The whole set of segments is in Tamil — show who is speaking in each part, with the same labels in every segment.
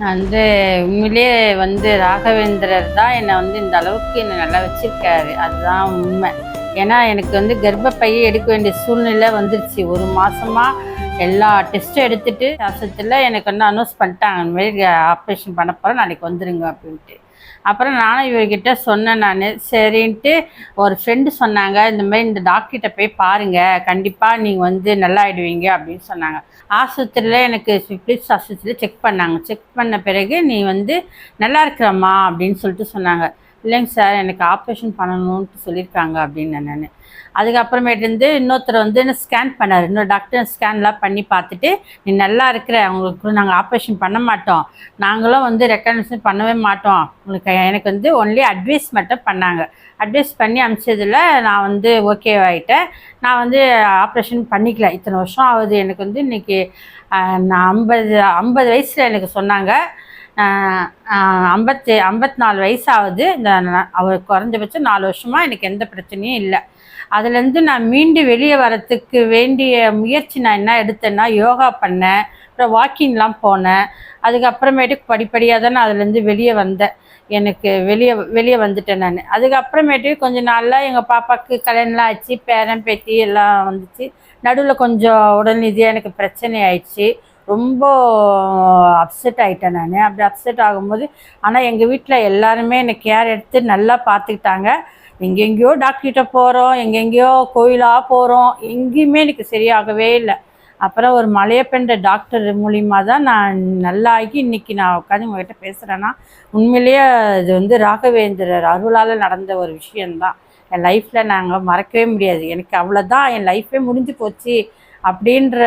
Speaker 1: நான் வந்து உண்மையிலேயே வந்து ராகவேந்திரர் தான் என்னை வந்து இந்த அளவுக்கு என்னை நல்லா வச்சிருக்காரு. அதுதான் உண்மை. ஏன்னா எனக்கு வந்து கர்ப்பப்பையை எடுக்க வேண்டிய சூழ்நிலை வந்துருச்சு. ஒரு மாசமா எல்லா டெஸ்ட்டும் எடுத்துட்டு வருஷத்தில் எனக்கு வந்து அனௌன்ஸ் பண்ணிட்டாங்க. இந்த மாதிரி ஆப்ரேஷன் பண்ண போகிறோம் நாளைக்கு வந்துருங்க அப்படின்ட்டு. அப்புறம் நானும் இவர்கிட்ட சொன்னேன் நான். சரின்ட்டு ஒரு ஃப்ரெண்டு சொன்னாங்க இந்த மாதிரி இந்த டாக்டர்கிட்ட போய் பாருங்கள் கண்டிப்பாக நீங்கள் வந்து நல்லா ஆகிடுவீங்க அப்படின்னு சொன்னாங்க. ஆஸ்பத்திரியில் எனக்கு ஃபிப்ளிப்ஸ் ஆஸ்பத்திரியில் செக் பண்ணாங்க. செக் பண்ண பிறகு நீ வந்து நல்லா இருக்கிறம்மா அப்படின்னு சொல்லிட்டு சொன்னாங்க. இல்லைங்க சார் எனக்கு ஆப்ரேஷன் பண்ணணும்ட்டு சொல்லியிருக்காங்க அப்படின்னு நான் அதுக்கப்புறமேட்டு இருந்து இன்னொருத்தர் வந்து என்ன ஸ்கேன் பண்ணார். இன்னொரு டாக்டர் ஸ்கேன்லாம் பண்ணி பார்த்துட்டு நீ நல்லா இருக்கிற உங்களுக்கு நாங்கள் ஆப்ரேஷன் பண்ண மாட்டோம். நாங்களும் வந்து ரெக்கக்னேஷன் பண்ணவே மாட்டோம். உங்களுக்கு எனக்கு வந்து ஒன்லி அட்வைஸ் மட்டும் பண்ணாங்க. அட்வைஸ் பண்ணி அமிச்சதில் நான் வந்து ஓகே ஆகிட்டேன் நான் வந்து ஆப்ரேஷன் பண்ணிக்கல. இத்தனை வருஷம் ஆகுது எனக்கு வந்து இன்னைக்கு நான் ஐம்பது ஐம்பது வயசில் எனக்கு சொன்னாங்க. ஐம்பத்தி ஐம்பத்தி நாலு வயசாவது இந்த அவர் குறைஞ்சபட்சம் நாலு வருஷமாக எனக்கு எந்த பிரச்சனையும் இல்லை. அதுலேருந்து நான் மீண்டு வெளியே வரத்துக்கு வேண்டிய முயற்சி நான் என்ன எடுத்தேன்னா யோகா பண்ணேன். அப்புறம் வாக்கிங்லாம் போனேன். அதுக்கப்புறமேட்டுக்கு படிப்படியாக தான் நான் அதுலேருந்து வெளியே வந்தேன். எனக்கு வெளியே வெளியே வந்துட்டேன் நான். அதுக்கப்புறமேட்டு கொஞ்ச நாளில் எங்கள் பாப்பாவுக்கு கல்யாணம்லாம் ஆச்சு பேரன் பேத்தி எல்லாம் வந்துச்சு. நடுவில் கொஞ்சம் உடல்நிதியாக எனக்கு பிரச்சனை ஆயிடுச்சு. ரொம்ப அப்செட் ஆகிட்டேன் நான். அப்படி அப்செட் ஆகும்போது ஆனால் எங்கள் வீட்டில் எல்லாருமே என்னை கேர் எடுத்து நல்லா பார்த்துக்கிட்டாங்க. எங்கெங்கேயோ டாக்டர்கிட்ட போகிறோம் எங்கெங்கேயோ கோயிலாக போகிறோம் எங்கேயுமே எனக்கு சரியாகவே இல்லை. அப்புறம் ஒரு மலையப்பெண்ட டாக்டர் மூலியமாக தான் நான் நல்லாகி இன்னைக்கு நான் உட்காந்து உங்ககிட்ட பேசுகிறேன்னா உண்மையிலேயே இது வந்து ராகவேந்திரர் அருளால் நடந்த ஒரு விஷயந்தான் என் லைஃப்பில் நாங்கள் மறக்கவே முடியாது. எனக்கு அவ்வளோதான் என் லைஃபே முடிஞ்சு போச்சு. அப்படின்ற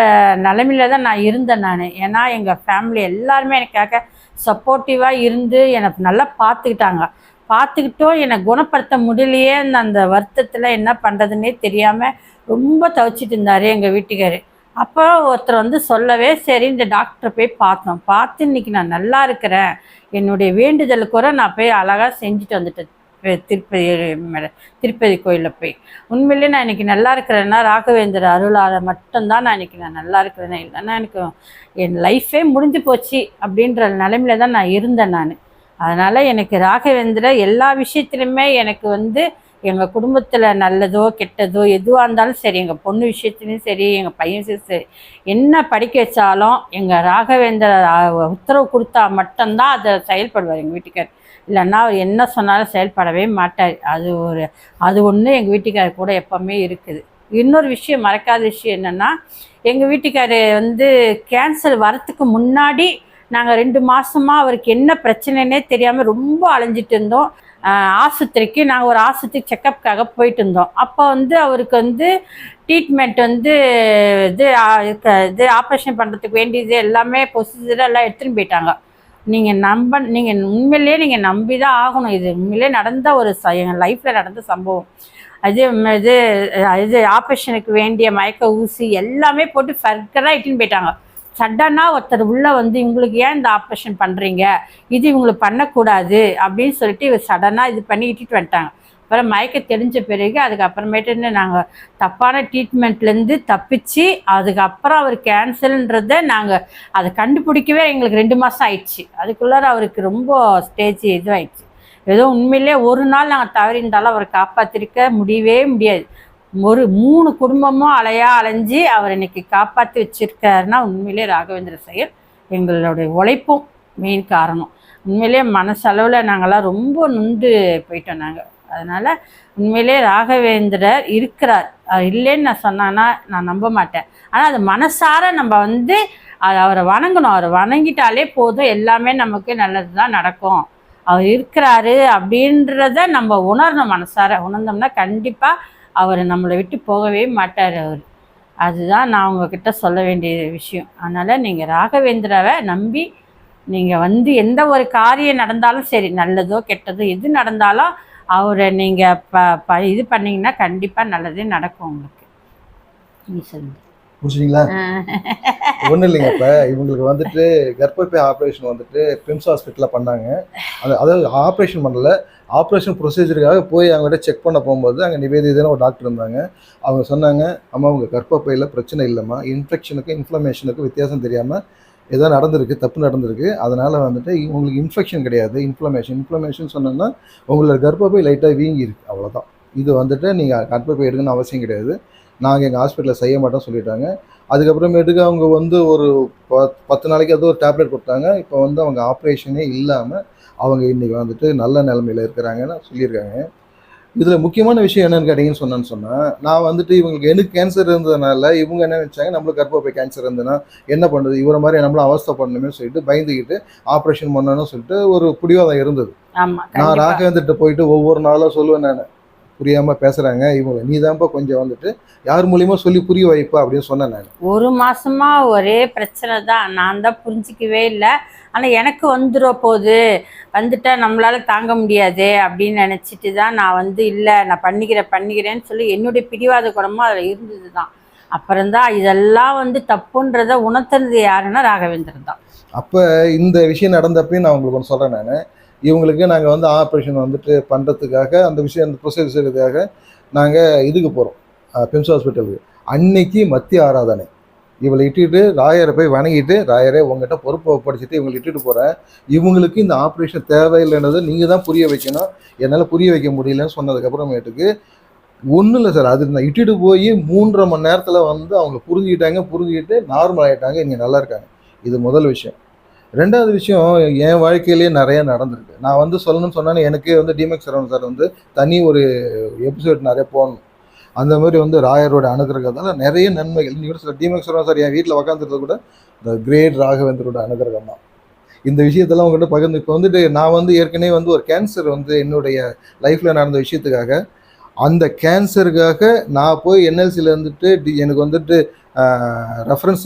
Speaker 1: நிலமையில தான் நான் இருந்தேன் நான். ஏன்னா எங்கள் ஃபேமிலி எல்லாருமே எனக்காக சப்போர்ட்டிவாக இருந்து எனக்கு நல்லா பார்த்துக்கிட்டாங்க. பார்த்துக்கிட்டும் என்னை குணப்படுத்த முடியலையே அந்த வருத்தத்தில் என்ன பண்ணுறதுன்னே தெரியாமல் ரொம்ப தவிச்சிட்டு இருந்தார் எங்கள் வீட்டுக்காரு. அப்போ ஒருத்தர் வந்து சொல்லவே சரி இந்த டாக்டரை போய் பார்த்தோம் பார்த்து இன்னைக்கு நான் நல்லா இருக்கிறேன். என்னுடைய வேண்டுதலுக்கு கூட நான் போய் அழகாக செஞ்சுட்டு வந்துட்டேன். திருப்பதி திருப்பதி கோயிலில் போய். உண்மையிலேயே நான் இன்னைக்கு நல்லா இருக்கிறேன்னா ராகவேந்திர அருளால் மட்டும்தான் நான் இன்னைக்கு நான் நல்லா இருக்கிறேனே இல்லைன்னா எனக்கு என் லைஃபே முடிஞ்சு போச்சு அப்படின்ற நிலைமையில தான் நான் இருந்தேன் நான். அதனால் எனக்கு ராகவேந்திர எல்லா விஷயத்துலையுமே எனக்கு வந்து எங்கள் குடும்பத்தில் நல்லதோ கெட்டதோ எதுவாக இருந்தாலும் சரி எங்கள் பொண்ணு விஷயத்துலையும் சரி எங்கள் பையன் சரி என்ன படிக்க வச்சாலும் எங்கள் ராகவேந்திர உத்தரவு கொடுத்தா மட்டும்தான் அதை செயல்படுவார் எங்கள் வீட்டுக்கார். இல்லைன்னா அவர் என்ன சொன்னாலும் செயல்படவே மாட்டார். அது ஒரு அது ஒன்று எங்கள் வீட்டுக்காரர் கூட எப்போவுமே இருக்குது. இன்னொரு விஷயம் மறக்காத விஷயம் என்னென்னா எங்கள் வீட்டுக்காரர் வந்து கேன்சர் வரத்துக்கு முன்னாடி நாங்கள் ரெண்டு மாதமாக அவருக்கு என்ன பிரச்சனைனே தெரியாமல் ரொம்ப அலைஞ்சிட்டு இருந்தோம். ஆஸ்பத்திரிக்கு நாங்கள் ஒரு ஆஸ்பத்திரி செக்கப்புக்காக போயிட்டு இருந்தோம். அப்போ வந்து அவருக்கு வந்து ட்ரீட்மெண்ட் வந்து இது இது ஆப்ரேஷன் பண்ணுறதுக்கு வேண்டியது எல்லாமே ப்ரொசீஜர் எல்லாம் எடுத்துன்னு போயிட்டாங்க. நீங்கள் நம்ப நீங்கள் உண்மையிலேயே நீங்கள் நம்பி தான் ஆகணும். இது உண்மையிலே நடந்த ஒரு ச எங்கள் லைஃப்பில் நடந்த சம்பவம். அது இது இது ஆப்ரேஷனுக்கு வேண்டிய மயக்க ஊசி எல்லாமே போட்டு ஃபர்கராக இட்டுன்னு போயிட்டாங்க. சடனாக ஒருத்தர் உள்ளே வந்து இவங்களுக்கு ஏன் இந்த ஆப்ரேஷன் பண்ணுறீங்க இது இவங்களுக்கு பண்ணக்கூடாது. அப்படின்னு சொல்லிட்டு இவர் சடனாக இது பண்ணி இட்டுட்டு வந்துட்டாங்க. அப்புறம் மயக்க தெரிஞ்ச பிறகு அதுக்கப்புறமேட்டு நாங்கள் தப்பான ட்ரீட்மெண்ட்லேருந்து தப்பிச்சு அதுக்கப்புறம் அவர் கேன்சல்ன்றதை நாங்கள் அதை கண்டுபிடிக்கவே எங்களுக்கு ரெண்டு மாதம் ஆயிடுச்சு. அதுக்குள்ளார அவருக்கு ரொம்ப ஸ்டேஜ் இதுவாயிடுச்சு. ஏதோ உண்மையிலே ஒரு நாள் நாங்கள் தவறியிருந்தாலும் அவரை காப்பாற்றிருக்க முடியவே முடியாது. ஒரு மூணு குடும்பமும் அலையா அலைஞ்சு அவர் இன்னைக்கு காப்பாற்றி வச்சிருக்காருன்னா உண்மையிலே ராகவேந்திர செயல் எங்களுடைய உழைப்பும் மெயின் காரணம். உண்மையிலே மனசளவில் நாங்களாம் ரொம்ப நொந்து போயிட்டோம் நாங்கள் அதனால் உண்மையிலே ராகவேந்திரர் இருக்கிறார். அவர் இல்லைன்னு நான் சொன்னான்னா நான் நம்ப மாட்டேன். ஆனால் அது மனசார நம்ம வந்து அவரை வணங்கணும். அவரை வணங்கிட்டாலே போதும். எல்லாமே நமக்கு நல்லது தான் நடக்கும். அவர் இருக்கிறாரு அப்படின்றத நம்ம உணரணும் மனசார. உணர்ந்தோம்னா கண்டிப்பாக அவர் நம்மளை விட்டு போகவே மாட்டார் அவர். அதுதான் நான் உங்ககிட்ட சொல்ல வேண்டிய விஷயம். அதனால் நீங்கள் ராகவேந்திராவை நம்பி நீங்கள் வந்து எந்த ஒரு காரியம் நடந்தாலும் சரி நல்லதோ கெட்டதோ எது நடந்தாலும் அவரை நீங்கள் ப ப இது பண்ணீங்கன்னா கண்டிப்பாக நல்லதே நடக்கும் உங்களுக்கு. நீ
Speaker 2: முடிச்சிங்களா ஒன்றும் இல்லைங்க இப்போ. இவங்களுக்கு வந்துட்டு கர்ப்பப்பை ஆப்ரேஷன் வந்துட்டு பிம்ஸ் ஹாஸ்பிட்டலில் பண்ணாங்க. அது அதாவது ஆப்ரேஷன் பண்ணல. ஆப்ரேஷன் ப்ரொசீஜருக்காக போய் அவங்ககிட்ட செக் பண்ண போகும்போது அங்கே நிவேதிதான ஒரு டாக்டர் இருந்தாங்க. அவங்க சொன்னாங்க அம்மா உங்கள் கர்ப்பப்பையில் பிரச்சனை இல்லைம்மா. இன்ஃபெக்ஷனுக்கும் இன்ஃப்ளமேஷனுக்கும் வித்தியாசம் தெரியாமல் ஏதோ நடந்திருக்கு தப்பு நடந்திருக்கு. அதனால் வந்துட்டு உங்களுக்கு இன்ஃபெக்ஷன் கிடையாது. இன்ஃப்ளமேஷன் இன்ஃப்ளமேஷன் சொன்னோம்னா உங்களோட கர்ப்பப்பை லைட்டாக வீங்கி இருக்குது அவ்வளோதான் இது வந்துட்டு நீங்கள் கர்ப்பப்பை எடுக்கணும்னு அவசியம் கிடையாது. நாங்கள் எங்கள் ஹாஸ்பிட்டலில் செய்ய மாட்டோம் சொல்லிட்டாங்க. அதுக்கப்புறமேட்டுக்கு அவங்க வந்து ஒரு பத் பத்து நாளைக்கு அது ஒரு டேப்லெட் கொடுத்தாங்க இப்போ வந்து அவங்க ஆப்ரேஷனே இல்லாமல் அவங்க இன்றைக்கி வந்துட்டு நல்ல நிலமையில இருக்கிறாங்கன்னு சொல்லியிருக்காங்க. இதில் முக்கியமான விஷயம் என்னன்னு கேட்டிங்கன்னு சொன்னேன்னு சொன்னால் நான் வந்துட்டு இவங்களுக்கு எனக்கு கேன்சர் இருந்ததுனால இவங்க என்ன நினச்சாங்க நம்மளுக்கு கர்ப்பப்பை கேன்சர் இருந்ததுன்னா என்ன பண்ணுறது இவரை மாதிரி நம்மளும் அவஸ்தை பண்ணணுமே சொல்லிட்டு பயந்துக்கிட்டு ஆப்ரேஷன் பண்ணணும்னு சொல்லிட்டு ஒரு பிடிவாதம் இருந்தது. நான்
Speaker 1: கண்டிப்பா.
Speaker 2: ராகவேந்திரட்ட போயிட்டு ஒவ்வொரு நாளும் சொல்லுவேன் நான். புரியாமல் பேசுகிறாங்க இவங்க நீ தான்ப்பா கொஞ்சம் வந்துட்டு யார் மூலியமா சொல்லி புரிய வைப்பா அப்படின்னு சொன்னேன் நான்.
Speaker 1: ஒரு மாசமா ஒரே பிரச்சனை தான். நான் தான் புரிஞ்சிக்கவே இல்லை. ஆனா எனக்கு வந்துட போகுது வந்துட்டா நம்மளால தாங்க முடியாது அப்படின்னு நினைச்சிட்டு தான் நான் வந்து இல்லை நான் பண்ணிக்கிறேன் பண்ணிக்கிறேன்னு சொல்லி என்னுடைய பிடிவாத குணமும் அதில் இருந்தது தான் அப்புறம்தான் இதெல்லாம் வந்து தப்புன்றத உணர்த்துனது யாருன்னா ராகவேந்திரன் தான்.
Speaker 2: அப்போ இந்த விஷயம் நடந்தப்பயும் நான் உங்களுக்கு ஒன்று சொல்கிறேன் நான். இவங்களுக்கு நாங்கள் வந்து ஆப்ரேஷன் வந்துட்டு பண்ணுறதுக்காக அந்த விஷயம் அந்த ப்ரொசீஜர் நாங்கள் இதுக்கு போகிறோம் பிம்ஸ் ஹாஸ்பிட்டலுக்கு அன்னைக்கு மத்திய ஆராதனை. இவளை இட்டுட்டு ராயரை போய் வணங்கிட்டு ராயரே உங்ககிட்ட பொறுப்பை படிச்சுட்டு இவங்களை இட்டுட்டு போகிறேன் இவங்களுக்கு இந்த ஆப்ரேஷன் தேவையில்லைன்றதை நீங்கள் தான் புரிய வைக்கணும். என்னால் புரிய வைக்க முடியலன்னு சொன்னதுக்கப்புறமேட்டுக்கு ஒன்றும் இல்லை சார். அது நான் இட்டுட்டு போய் மூன்றரை மணி நேரத்தில் வந்து அவங்க புரிஞ்சுக்கிட்டாங்க புரிஞ்சுக்கிட்டு நார்மல் ஆகிட்டாங்க இங்கே நல்லா இருக்காங்க. இது முதல் விஷயம். ரெண்டாவது விஷயம் என் வாழ்க்கையிலேயே நிறைய நடந்திருக்கு. நான் வந்து சொல்லணும்னு சொன்னாலும் எனக்கே வந்து டிமெக்ஸ் சரவணன் சார் வந்து தனி ஒரு எபிசோட் நிறைய போடணும். அந்த மாதிரி வந்து ராயரோட அனுகிரகத்தால் நிறைய நன்மைகள். நீங்கள் கூட டிமெக்ஸ் சரவணன் சார் என் வீட்டில் உக்காந்துருந்தது கூட இந்த கிரேட் ராகவேந்தரோட அனுகிரகம் தான். இந்த விஷயத்தெல்லாம் உங்கள்கிட்ட பகிர்ந்து இப்போ வந்துட்டு நான் வந்து ஏற்கனவே வந்து ஒரு கேன்சர் வந்து என்னுடைய லைஃப்பில் நடந்த விஷயத்துக்காக அந்த கேன்சருக்காக நான் போய் என்எல்சியில் இருந்துட்டு டி எனக்கு வந்துட்டு ரெஃபரன்ஸ்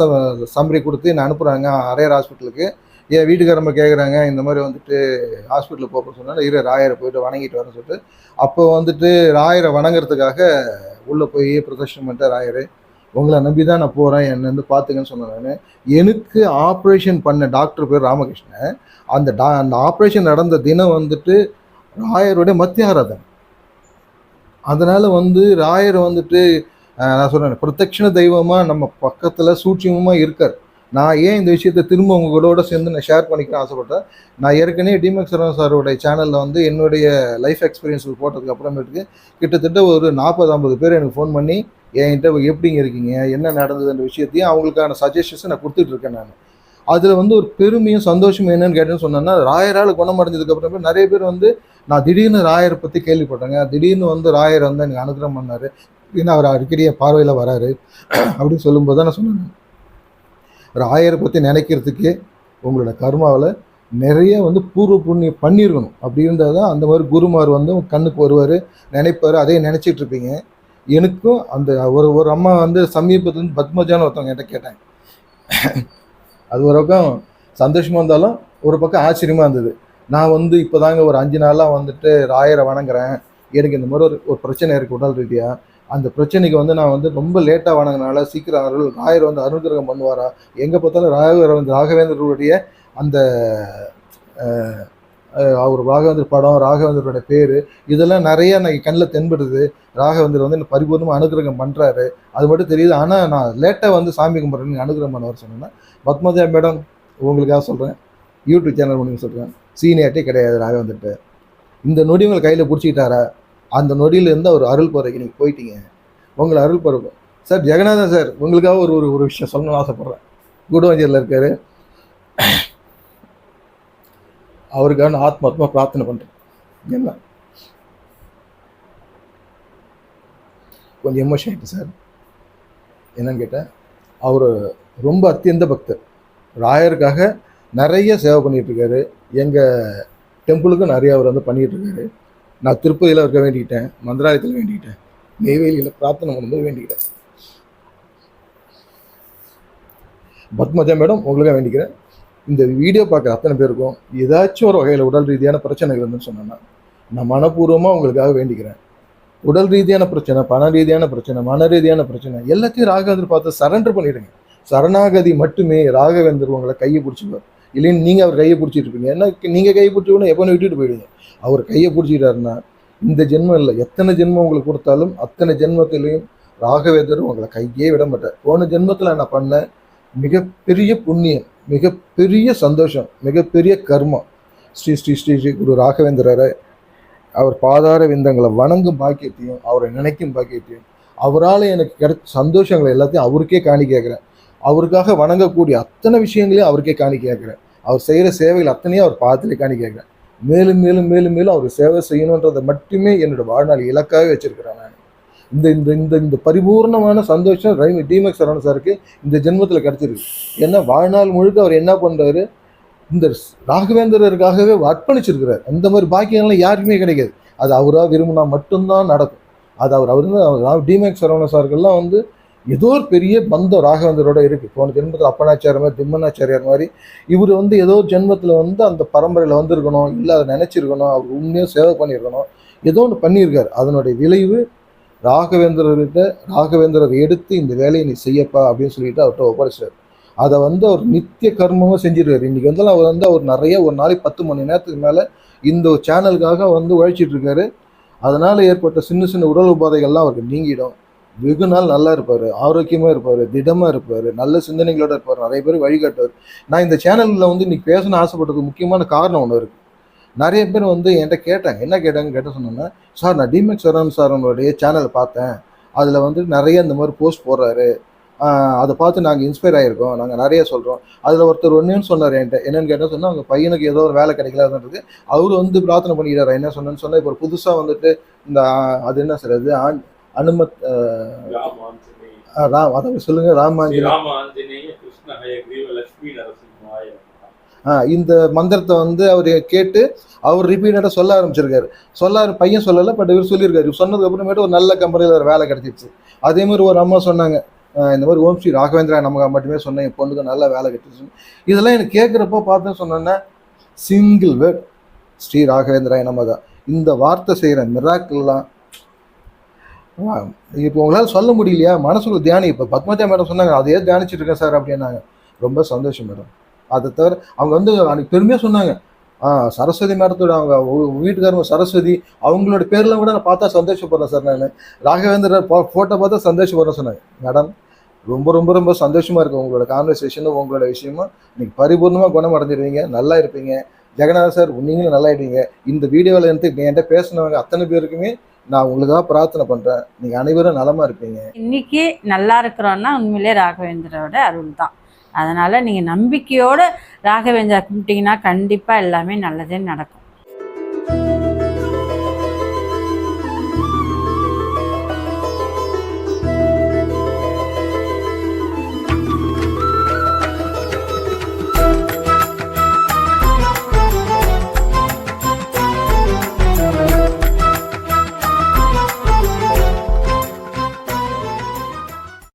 Speaker 2: சம்மரி கொடுத்து என்னை அனுப்புகிறாங்க அரையர் ஹாஸ்பிட்டலுக்கு என் வீட்டுக்காரம்ப கேட்குறாங்க இந்த மாதிரி வந்துட்டு ஹாஸ்பிட்டலில் போக சொன்னாலும் இரு ராயரை போயிட்டு வணங்கிட்டு வரேன்னு சொல்லிட்டு அப்போ வந்துட்டு ராயரை வணங்குறதுக்காக உள்ளே போய் பிரதர்ஷனம் பண்ணிட்டு ராயர். உங்களை நம்பி தான் நான் போகிறேன் என்னை வந்து பார்த்துங்கன்னு சொன்னேன் நான். எனக்கு ஆப்ரேஷன் பண்ண டாக்டர் பேர் ராமகிருஷ்ணன். அந்த டா அந்த ஆப்ரேஷன் நடந்த தினம் வந்துட்டு ராயருடைய மத்திய ஆராதனை அதனால் வந்து ராயர் வந்துட்டு நான் சொல்கிறேன் பிரத்யக்ஷண தெய்வமாக நம்ம பக்கத்தில் சூட்சியமாக இருக்கார். நான் ஏன் இந்த விஷயத்தை திரும்ப உங்களோட சேர்ந்து நான் ஷேர் பண்ணிக்க ஆசைப்பட்டேன்? நான் ஏற்கனவே டிமெக் சரவண சாரோடைய சேனலில் வந்து என்னுடைய லைஃப் எக்ஸ்பீரியன்ஸ் போட்டதுக்கு அப்புறமேட்டுக்கு கிட்டத்தட்ட ஒரு நாற்பது ஐம்பது பேர் எனக்கு ஃபோன் பண்ணி என்கிட்ட எப்படிங்க இருக்கீங்க? என்ன நடந்ததுன்ற விஷயத்தையும் அவங்களுக்கான சஜஷன்ஸை நான் கொடுத்துட்டு இருக்கேன் நான். அதில் வந்து ஒரு பெருமையும் சந்தோஷமும் என்னன்னு கேட்டேன்னு சொன்னேன்னா ராயரால் குணமடைஞ்சதுக்கு நிறைய பேர் வந்து நான் திடீர்னு ராயரை பற்றி கேள்விப்பட்டேங்க. திடீர்னு வந்து ராயர் வந்து எனக்கு அனுகிரகம் பண்ணார். ஏன்னா அவர் அடிக்கடி பார்வையில் வராரு. அப்படின்னு சொல்லும்போது தான் நான் சொன்னேன். ராயரை பற்றி நினைக்கிறதுக்கே உங்களோட கர்மாவில் நிறைய வந்து பூர்வ புண்ணியம் பண்ணியிருக்கணும் அப்படி இருந்தால் தான் அந்த மாதிரி குருமார் வந்து கண்ணுக்கு வருவார் நினைப்பார். அதே நினச்சிட்டு இருப்பீங்க. எனக்கும் அந்த ஒரு ஒரு அம்மா வந்து சமீபத்தில் இருந்து பத்மஜான்னு ஒருத்தவங்க என்கிட்ட கேட்டாங்க அது ஒரு பக்கம் சந்தோஷமாக இருந்தாலும் ஒரு பக்கம் ஆச்சரியமாக இருந்தது. நான் வந்து இப்போ தாங்க ஒரு அஞ்சு நாளாக வந்துட்டு ராயரை வணங்குறேன். எனக்கு இந்த மாதிரி ஒரு ஒரு பிரச்சனை இருக்குது உடல் ரீதியாக அந்த பிரச்சனைக்கு வந்து நான் வந்து ரொம்ப லேட்டாக வணங்கினால சீக்கிரம் அருள் ராயர் வந்து அனுகிரகம் பண்ணுவாரா? எங்கே பார்த்தாலும் ராகவர் வந்து ராகவேந்தருடைய அந்த அவர் ராகவேந்தர் படம் ராகவேந்தருடைய பேர் இதெல்லாம் நிறைய எனக்கு கண்ணில் தென்படுது. ராகவேந்தர் வந்து என்ன பரிபூர்ணமாக அனுகிரகம் பண்ணுறாரு அது மட்டும் தெரியுது. ஆனால் நான் லேட்டாக வந்து சாமி கும்பிட்றேன்னு அனுகிரகம் பண்ணவர் சொன்னேன்னா பத்மதேவ் மேடம் உங்களுக்காக சொல்கிறேன் யூடியூப் சேனல் பண்ணி சொல்கிறேன் சீனியார்ட்டே கிடையாது ராகவேந்தர்கிட்ட இந்த நொடி உங்களை கையில் பிடிச்சிக்கிட்டாரா? அந்த நொடியிலேருந்து அவர் அருள் போகிறக்கு நீங்கள் போயிட்டீங்க. உங்களை அருள் போகிற சார் ஜெகநாதன் சார் உங்களுக்காக ஒரு ஒரு ஒரு விஷயம் சொல்லணும்னு ஆசைப்பட்றேன். குடவஞ்சரில் இருக்கார். அவருக்காக நான் ஆத்மாத்மா பிரார்த்தனை பண்ணுறேன் என்ன? கொஞ்சம் எமோஷன் ஆகிட்டு சார். என்னன்னு கேட்டேன். அவர் ரொம்ப அத்தியந்த பக்தர். ராயருக்காக நிறைய சேவை பண்ணிகிட்ருக்காரு எங்கள் டெம்பிளுக்கும் நிறைய அவர் வந்து பண்ணிகிட்ருக்காரு நான் திருப்பதியில் இருக்க வேண்டிக்கிட்டேன் மந்திராலயத்தில் வேண்டிக்கிட்டேன். நெய்வேலியில் பிரார்த்தனை பண்ணும்போது வேண்டிக்கிட்டேன். பத்மஜா மேடம் உங்களுக்காக வேண்டிக்கிறேன். இந்த வீடியோ பார்க்குற அத்தனை பேருக்கும் ஏதாச்சும் ஒரு வகையில் உடல் ரீதியான பிரச்சனைகள் இருந்துன்னு சொன்னேன்னா நான் மனப்பூர்வமாக உங்களுக்காக வேண்டிக்கிறேன். உடல் ரீதியான பிரச்சனை பண ரீதியான பிரச்சனை மன ரீதியான பிரச்சனை எல்லாத்தையும் ராகவேந்தர் பார்த்து சரண்டர் பண்ணிடுங்க. சரணாகதி மட்டுமே ராகவேந்தர் உங்களை கையை பிடிச்சிக்குவார். இல்லைன்னு நீங்கள் அவர் கையை பிடிச்சிட்டு இருப்பீங்க. ஏன்னா நீங்கள் கையை பிடிச்சிக்கணும் எப்போன்னு விட்டுட்டு போயிடுங்க அவர் கையை பிடிச்சிட்டாருன்னா இந்த ஜென்மம் இல்லை. எத்தனை ஜென்மம் உங்களுக்கு கொடுத்தாலும் அத்தனை ஜென்மத்திலையும் ராகவேந்தர் உங்களை கையே விட மாட்டார். போன ஜென்மத்தில் நான் பண்ண மிகப்பெரிய புண்ணியம் மிகப்பெரிய சந்தோஷம் மிகப்பெரிய கர்மம் ஸ்ரீ ஸ்ரீ ஸ்ரீ ஸ்ரீ குரு ராகவேந்திரரை அவர் பாதார விந்தங்களை வணங்கும் பாக்கியத்தையும் அவரை நினைக்கும் பாக்கியத்தையும் அவரால் எனக்கு கிடைச்ச சந்தோஷங்களை எல்லாத்தையும் அவருக்கே காணி கேட்குறேன். அவருக்காக வணங்கக்கூடிய அத்தனை விஷயங்களையும் அவருக்கே காணி கேட்குறேன். அவர் செய்கிற சேவைகள் அத்தனையும் அவர் பாதத்திலே காணி கேட்குறேன். மேலும் மேலும் மேலும் மேலும் அவர் சேவை செய்யணுன்றதை மட்டுமே என்னோட வாழ்நாள் இலக்காகவே வச்சிருக்கிறேன் நான். இந்த இந்த இந்த இந்த பரிபூர்ணமான சந்தோஷம் ரவி டிமெக்ஸ் சரவண சாருக்கு இந்த ஜென்மத்தில் கிடைச்சிருக்கு. ஏன்னா வாழ்நாள் முழுக்க அவர் என்ன பண்ணுறாரு இந்த ராகவேந்திரருக்காகவே அர்ப்பணிச்சிருக்கிறார். அந்த மாதிரி பாக்கியங்கள்லாம் யாருக்குமே கிடைக்காது. அது அவராக விரும்பினா மட்டும்தான் நடக்கும். அது அவர் அவர் டிமெக்ஸ் சரவண சாருக்கெல்லாம் வந்து ஏதோ ஒரு பெரிய பந்தம் ராகவேந்தரோட இருக்குது போன ஜென்மத்தில் அப்பனாச்சாரியர் மாதிரி திம்மனாச்சாரியார் மாதிரி. இவர் வந்து ஏதோ ஜென்மத்தில் வந்து அந்த பரம்பரையில் வந்திருக்கணும் இல்லை அதை நினச்சிருக்கணும் அவர் உண்மையாக சேவை பண்ணியிருக்கணும் ஏதோ ஒன்று பண்ணியிருக்கார். அதனுடைய விளைவு ராகவேந்திரர்கிட்ட ராகவேந்திரர் எடுத்து இந்த வேலையை நீ செய்யப்பா அப்படின்னு சொல்லிட்டு அவர்கிட்ட ஒப்படைச்சார். அதை வந்து அவர் நித்திய கர்மமாக செஞ்சிருக்காரு. இன்றைக்கி வந்து அவர் வந்து அவர் நிறைய ஒரு நாளைக்கு பத்து மணி நேரத்துக்கு மேலே இந்த சேனலுக்காக வந்து உழைச்சிட்டு இருக்காரு. ஏற்பட்ட சின்ன சின்ன உடல் உபாதைகள்லாம் அவருக்கு நீங்கிடும். வெகு நாள் நல்லா இருப்பார் ஆரோக்கியமாக இருப்பார் திடமாக இருப்பார் நல்ல சிந்தனைகளோட இருப்பார் நிறைய பேர் வழிகாட்டுவார் நான் இந்த சேனலில் வந்து இன்றைக்கி பேசணும்னு ஆசைப்பட்டதுக்கு முக்கியமான காரணம் ஒன்று இருக்குது நிறைய பேர் வந்து என்கிட்ட கேட்டாங்க என்ன கேட்டாங்கன்னு கேட்ட சொன்னோன்னா சார் நான் டிமெக்ஸ் சரண் சாரனுடைய சேனலை பார்த்தேன். அதில் வந்து நிறைய இந்த மாதிரி போஸ்ட் போடுறாரு. அதை பார்த்து நாங்கள் இன்ஸ்பயர் ஆகிருக்கோம் நாங்கள் நிறைய சொல்கிறோம் அதில் ஒருத்தர் ஒன்றுன்னு சொன்னார் என்கிட்ட. என்னன்னு கேட்டால் சொன்னால் அவங்க பையனுக்கு ஏதோ ஒரு வேலை கிடைக்கலாதுன்றது அவர் வந்து பிரார்த்தனை பண்ணிக்கிறாரு. என்ன சொன்னேன்னு சொன்னால் இப்போ புதுசாக வந்துட்டு இந்த அது என்ன சார் அது ஆண் அனுமத்
Speaker 3: ராம ஆஞ்சநேய
Speaker 2: ஆஹ், ராம் அதை சொல்லுங்க ராமாஞ்சனி
Speaker 3: ஸ்ரீராம ஆஞ்சநேய கிருஷ்ண ஹயக்ரீவ லட்சுமி நரசிம்மாய
Speaker 2: ஆஹ், இந்த மந்திரத்தை வந்து அவர் கேட்டு அவர் ரிப்பீட்டடாக சொல்ல ஆரம்பிச்சிருக்காரு. சொல்ல ஆர- பையன் சொல்லலை பட் இவர் சொல்லியிருக்காரு. சொன்னதுக்கு அப்புறமேட்டு ஒரு நல்ல கம்பெனியில் ஒரு வேலை கிடைச்சிருச்சு. அதே மாதிரி ஒரு அம்மா சொன்னாங்க இந்த மாதிரி ஓம் ஸ்ரீ ராகவேந்திரா நமக்கு மட்டுமே சொன்னேன் என் பொண்ணுக்கு நல்ல வேலை கிடைச்சிச்சு இதெல்லாம் எனக்கு கேட்குறப்போ பார்த்து சொன்னேன்னா சிங்கிள் வேர்ட் ஸ்ரீ ராகவேந்திராய நமகா. இந்த வார்த்தை செய்கிற மிராக்கள்லாம் இப்போ உங்களால் சொல்ல முடியலையா? மனசுக்குள்ள தியானி இப்போ பத்மஜா மேடம் சொன்னாங்க அதையே தியானிச்சிட்டு இருக்கேன் சார் அப்படின்னாங்க. ரொம்ப சந்தோஷம் மேடம். அதை தவிர அவங்க வந்து அன்னைக்கு பெருமையாக சொன்னாங்க. ஆ சரஸ்வதி மேடத்தோட அவங்க வீட்டுக்காரங்க சரஸ்வதி அவங்களோட பேர்லாம் கூட நான் பார்த்தா சந்தோஷப்படுறேன் சார் நான். ராகவேந்திரர் ஃபோட்டோ பார்த்தா சந்தோஷப்படுறேன் சொன்னாங்க. மேடம் ரொம்ப ரொம்ப ரொம்ப சந்தோஷமா இருக்கு உங்களோட கான்வர்சேஷனும் உங்களோட விஷயமும். நீங்கள் பரிபூர்ணமாக குணம் அடைஞ்சிருவீங்க நல்லா இருப்பீங்க. ஜெகநாத சார் நீங்களும் நல்லா ஆயிடுவீங்க இந்த வீடியோவில் இருந்து என்கிட்ட பேசினவங்க அத்தனை பேருக்குமே நான் உங்களுக்காக பிரார்த்தனை பண்றேன். நீங்க அனைவரும் நலமா இருப்பீங்க.
Speaker 1: இன்னைக்கு நல்லா இருக்கிறோன்னா உண்மையிலே ராகவேந்திரோட அருள் தான். அதனால நீங்க நம்பிக்கையோட ராகவேந்திரா கும்பிட்டீங்கன்னா கண்டிப்பா எல்லாமே நல்லதே நடக்கும்.